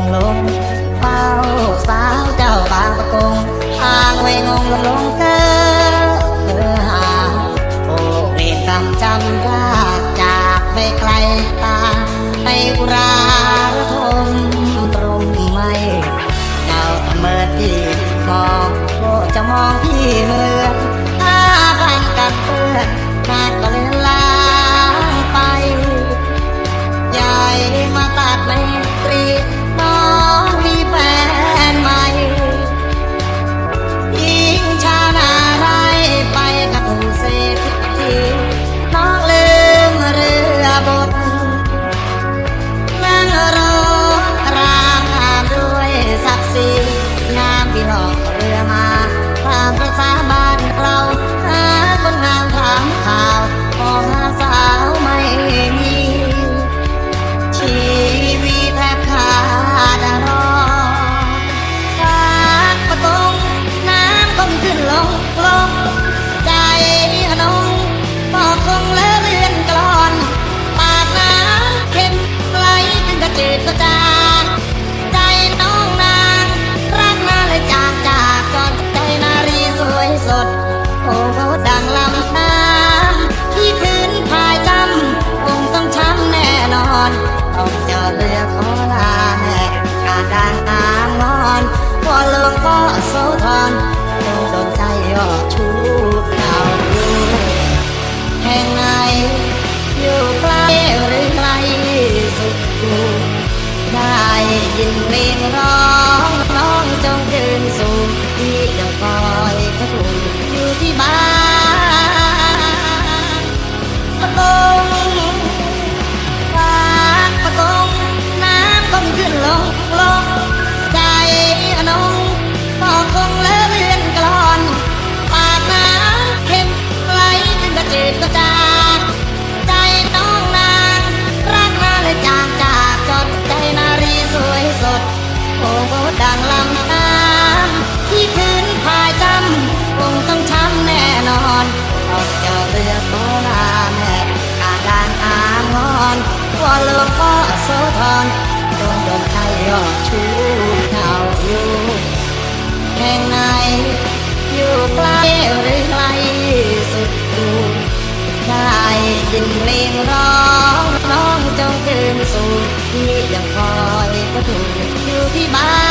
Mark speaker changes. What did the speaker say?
Speaker 1: งลงเฝ้าสาวเจ้าบางประกงทางไว้งงลงลงเธออหาโอ้เรียนจำจำรากจากไปไกลตาไปอุราทมตรงไม่เจ้าเมื่อที่มองโอ้จะมองที่เมื่อ Legend รือโคราแม่อาดานอางอนวอลเลอพ่อโสธรดวงดวงใจยอดชูเขาอยู่แห่งไหนอยู่ใกล้หรือไกลสุดดูได้ยินเพลงร้องร้องจงคืนสู่ที่ยังคอยก็ถูกอยู่ที่บ้าน